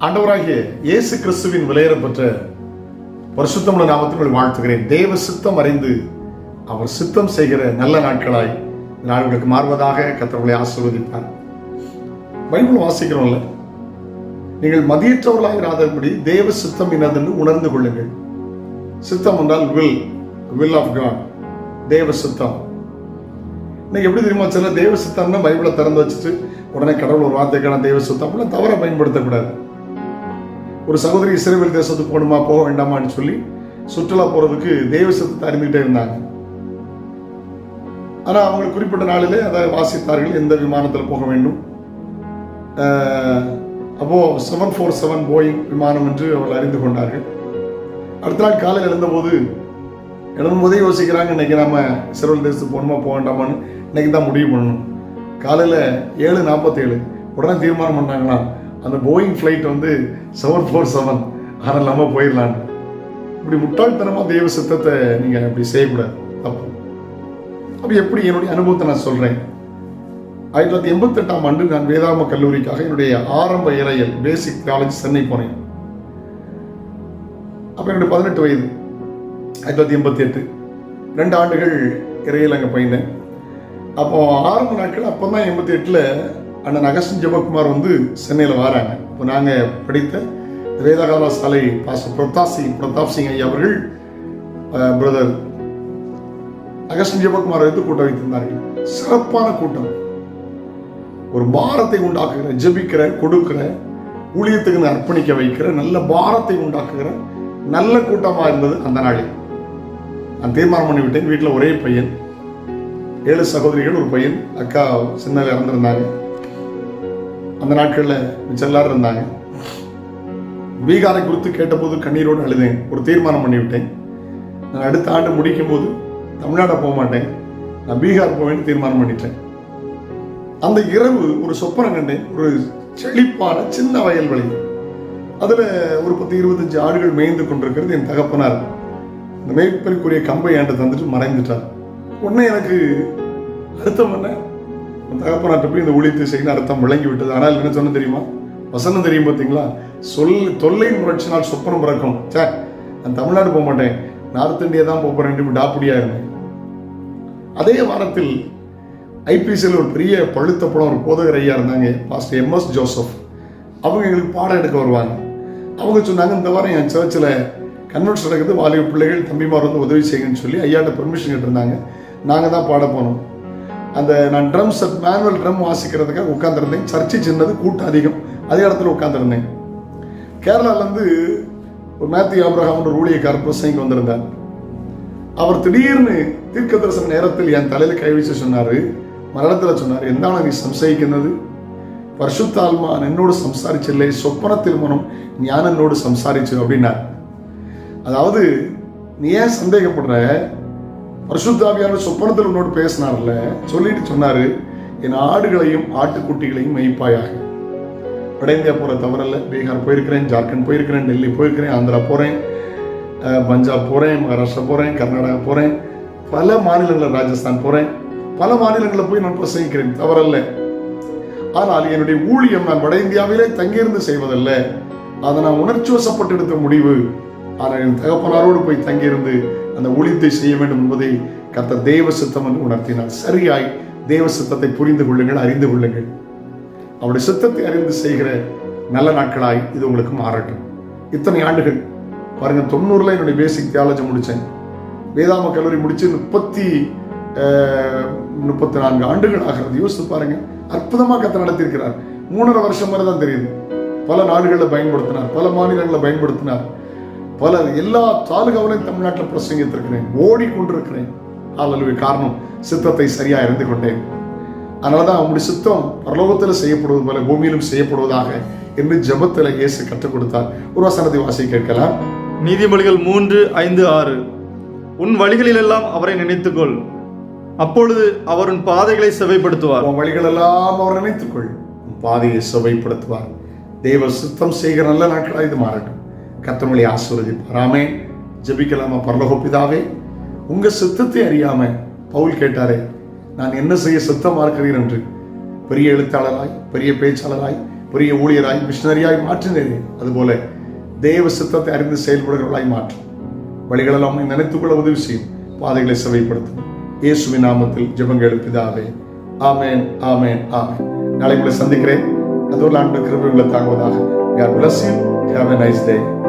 ஆண்டவராகிய இயேசு கிறிஸ்துவின் விலையேறப்பெற்ற பரிசுத்தமுள்ள நாமத்தினுள் வாழ்த்துகிறேன். தேவ சித்தம் அறிந்து அவர் சித்தம் செய்கிற நல்ல நாட்களாய் இந்த நாட்களுக்கு மாறுவதாக கத்தவர்களை ஆசீர்வதிப்பார். பைபிள் வாசிக்கிறோம்ல நீங்கள் மதியற்றவர்களாக இராதபடி தேவ சித்தம் என்னதென்று உணர்ந்து கொள்ளுங்கள். சித்தம் என்றால் வில் வில் ஆஃப் காட் தேவ சித்தம். இன்னைக்கு எப்படி தெரியுமா சொல்ல? தேவ சித்தம்னா பைபிளை திறந்து வச்சுட்டு உடனே கடவுள் ஒரு வார்த்தைக்கான தேவ சித்தம். அப்படிலாம் தவற பயன்படுத்தக்கூடாது. ஒரு சகோதரி இஸ்ரேல் தேசத்துக்கு போகணுமா போக வேண்டாமான்னு சொல்லி சுற்றுலா போறதுக்கு தெய்வ சித்தத்தை அறிந்துகிட்டே இருந்தாங்க. ஆனா அவங்க குறிப்பிட்ட நாளிலே அதை வாசித்தார்கள் எந்த விமானத்தில் போக வேண்டும். ஆஹ், அப்போ செவன் ஃபோர் செவன் போயிங் விமானம் என்று அவர்கள் அறிந்து கொண்டார்கள். அடுத்த நாள் காலையில் எழுந்தபோது எழுந்தபோதே யோசிக்கிறாங்க இன்னைக்கு நம்ம சிறுவல் தேசத்துக்கு போகணுமா போக வேண்டாமான்னு. இன்னைக்கு தான் முடிவு பண்ணணும். காலையில் ஏழு நாற்பத்தேழு உடனே தீர்மானம் பண்ணாங்களா அந்த போயிங் ஃப்ளைட் வந்து செவன் ஃபோர் செவன் ஆனால் இல்லாமல் போயிடலான்னு இப்படி முட்டாள்தனமாக தெய்வ சித்தத்தை நீங்கள் அப்படி செய்யக்கூடாது. தப்பு. அப்போ எப்படி என்னுடைய அனுபவத்தை நான் சொல்கிறேன் ஆயிரத்தி தொள்ளாயிரத்தி எண்பத்தெட்டாம் ஆண்டு நான் வேதாம கல்லூரிக்காக என்னுடைய ஆரம்ப இறையல் பேசிக் காலேஜ் சென்னை போனேன். அப்போ என்னுடைய பதினெட்டு வயது. ஆயிரத்தி தொள்ளாயிரத்தி எண்பத்தி எட்டு. ரெண்டு ஆண்டுகள் இறையில் அங்கே பயின்றேன் அப்போ ஆரம்ப நாட்கள் அப்போ தான் எண்பத்தி எட்டில் அண்ணன் அகஸ்டின் ஜெபகுமார் வந்து சென்னையில் வராங்க. இப்போ நாங்கள் படித்த வேதகால சாலை பாச பிரதாப் சிங் பிரதாப் சிங் ஐயா அவர்கள் பிரதர் அகஸ்டின் ஜெபகுமார் எடுத்து கூட்டம் வைத்திருந்தார்கள். சிறப்பான கூட்டம். ஒரு பாரத்தை உண்டாக்குகிற ஜெபிக்கிற கொடுக்கிற ஊழியத்துக்கு அர்ப்பணிக்க வைக்கிற நல்ல பாரத்தை உண்டாக்குகிற நல்ல கூட்டமாக இருந்தது அந்த நாளில். நான் தீர்மானம் பண்ணிவிட்டேன் வீட்டில் ஒரே பையன். ஏழு சகோதரிகள் ஒரு பையன். அக்கா சின்ன இறந்துருந்தாங்க. அந்த நாட்களில் மிச்சம் எல்லாரும் இருந்தாங்க. பீகாரை குறித்து கேட்டபோது கண்ணீரோடு அழுதேன். ஒரு தீர்மானம் பண்ணிவிட்டேன். நான் அடுத்த ஆண்டு முடிக்கும் போது தமிழ்நாடு போக மாட்டேன். நான் பீகார் போவேன்னு தீர்மானம் பண்ணிட்டேன். அந்த இரவு ஒரு சொப்பனம் கண்டேன். ஒரு செழிப்பான சின்ன வயல்வெளி அதில் ஒரு பத்து இருபத்தஞ்சு ஆடுகள் மேய்ந்து கொண்டிருக்கிறது என் தகப்பனார். இந்த மேய்ப்பருக்குரிய கம்பை என்கிட்ட தந்துட்டு மறைந்துட்டார். உடனே எனக்கு அர்த்தம் என்ன? தகப்பனாட்ட போய் இந்த ஊழியத்தை செய்யணும் அர்த்தம் விளங்கி விட்டது ஆனால் என்ன சொன்ன தெரியுமா? வசனம் தெரியும் பார்த்தீங்களா? சொல் தொல்லை முயற்சினால் சொப்பனம் பிறக்கும். சே நான் தமிழ்நாடு போக மாட்டேன். நார்த் இந்தியா தான் போகிறேன் டாப்புடியா இருந்தேன். அதே வாரத்தில் ஐபிசியில் ஒரு பெரிய பழுத்த படம் ஒரு போதகர் ஐயா இருந்தாங்க பாஸ்டர் எம்எஸ் ஜோசப். அவங்க எங்களுக்கு பாடம் எடுக்க வருவாங்க. அவங்க சொன்னாங்க இந்த வாரம் என் சர்ச்சில் கன்வென்ஷன் நடக்குது வாலிப பிள்ளைகள் தம்பிமார் வந்து உதவி செய்யுங்கன்னு சொல்லி ஐயாட்ட பெர்மிஷன் கேட்டிருந்தாங்க. நாங்கள் தான் பாட போனோம். அந்த நான் ட்ரம் செட் மேனுவல் ட்ரம் வாசிக்கிறதுக்காக உட்காந்துருந்தேன் சர்ச்சை சின்னது கூட்டம் அதிகம் அதே இடத்துல உட்காந்துருந்தேன் கேரளாலேருந்து ஒரு மேத்யூ ஆப்ரஹாம் ஒரு ஊழியக்காரர் பிரசங்க வந்திருந்தார் அவர் திடீர்னு தீர்க்க தரிசன நேரத்தில் என் தலையில கை வச்சு சொன்னாரு மரணத்தில் சொன்னார் എന്താണ് നീ സംശയിക്കുന്നത് പരിശുദ്ധാത്മാ എന്നോട് സംസാരിച്ചില്ലേ സ്വപ്നത്തിൽ മനം ഞാൻ എന്നോട് സംസാരിച്ചു அப்படின்னார் அதாவது நீ ஏன் சந்தேகப்படுற பரிசுத்தாவியான சொப்பனத்தில் உன்னோடு பேசினார்ல சொல்லிட்டு சொன்னாரு என் ஆடுகளையும் ஆட்டுக்குட்டிகளையும் மெய்ப்பாயாக. வட இந்தியா போகிற தவறல்ல பீகார் போயிருக்கிறேன் ஜார்க்கண்ட் போயிருக்கிறேன் டெல்லி போயிருக்கிறேன் ஆந்திரா போகிறேன் பஞ்சாப் போகிறேன் மகாராஷ்டிரா போகிறேன் கர்நாடகா போகிறேன் பல மாநிலங்களில் ராஜஸ்தான் போகிறேன் பல மாநிலங்களில் போய் நான் பிரசங்கிக்கிறேன் தவறல்ல. ஆனால் என்னுடைய ஊழியம் நான் வட இந்தியாவிலே தங்கியிருந்து செய்வதல்ல. அதை நான் உணர்ச்சி வசப்பட்டு எடுத்த முடிவு. ஆனால் என் தகப்பனாரோடு போய் தங்கியிருந்து அந்த ஒழித்தை செய்ய வேண்டும் என்பதை கர்த்தர் தேவ சித்தம் என்று உணர்த்தினார். சரியாய் தேவ சித்தத்தை புரிந்து கொள்ளுங்கள் அறிந்து கொள்ளுங்கள். அவருடைய சித்தத்தை அறிந்து செய்கிற நல்ல நாட்களாய் இது உங்களுக்கு மாறட்டும். இத்தனை ஆண்டுகள் பாருங்க தொண்ணூறுல என்னுடைய பேசிக் தியாலஜி முடித்தேன். வேதாம கல்லூரி முடிச்சு முப்பத்தி அஹ், முப்பத்தி நான்கு ஆண்டுகள் ஆகிறது. யோசித்து பாருங்க அற்புதமாக கத்த நடத்தியிருக்கிறார். மூணரை வருஷம் வரை தான் தெரியுது. பல நாடுகளில் பயன்படுத்தினார் பல மாநிலங்களில் பயன்படுத்தினார். பல எல்லா தாலுகாவிலையும் தமிழ்நாட்டில் பிரசங்கித்திருக்கிறேன் ஓடிக்கொண்டிருக்கிறேன். அல்லது காரணம் சித்தத்தை சரியா அறிந்து கொண்டேன். அதனாலதான் அவங்களுடைய சித்தம் பரலோகத்தில் செய்யப்படுவது போல பூமியிலும் செய்யப்படுவதாக என்று ஜெபத்தில் இயேசு கற்றுக் கொடுத்தார். ஒரு வசனத்தை வாசி கேட்கலாம். நீதிமொழிகள் மூன்று ஐந்து ஆறு. உன் வழிகளிலெல்லாம் அவரை நினைத்துக்கொள். அப்பொழுது அவர் உன் பாதைகளை செவைப்படுத்துவார். உன் வழிகளெல்லாம் அவர் நினைத்துக்கொள். உன் பாதையை சுவைப்படுத்துவார். தேவ சுத்தம் செய்கிற நல்ல நாட்களாக இது மாறட்டும். கத்தமொழி ஆசீர்வதிப்பார் ஆமே ஜெபிக்கலாமா. பரலோக பிதாவே உங்க சித்தத்தை அறியாம பவுல் கேட்டாரே நான் என்ன செய்ய சித்தமா இருக்கிறேன் என்று. பெரிய எழுத்தாளராய் பெரிய பேச்சாளராய் பெரிய ஊழியராய் மிஷினரியாய் மாற்றினேன். அதுபோல தேவ சித்தத்தை அறிந்து செயல்படுகிறவர்களாய் மாற்றும் வழிகளெல்லாம் நினைத்துக் கொள்ள உதவி செய்யும். பாதைகளை செவைப்படுத்தும். இயேசுவின் நாமத்தில் ஜெபங்கள் எழுப்பிதாவே ஆமேன் ஆமேன் ஆமேன். நாளை உங்களை சந்திக்கிறேன். அதோடு ஆண்டு கிருபை உங்களை தாங்குவதாக. God bless you. Have a nice day.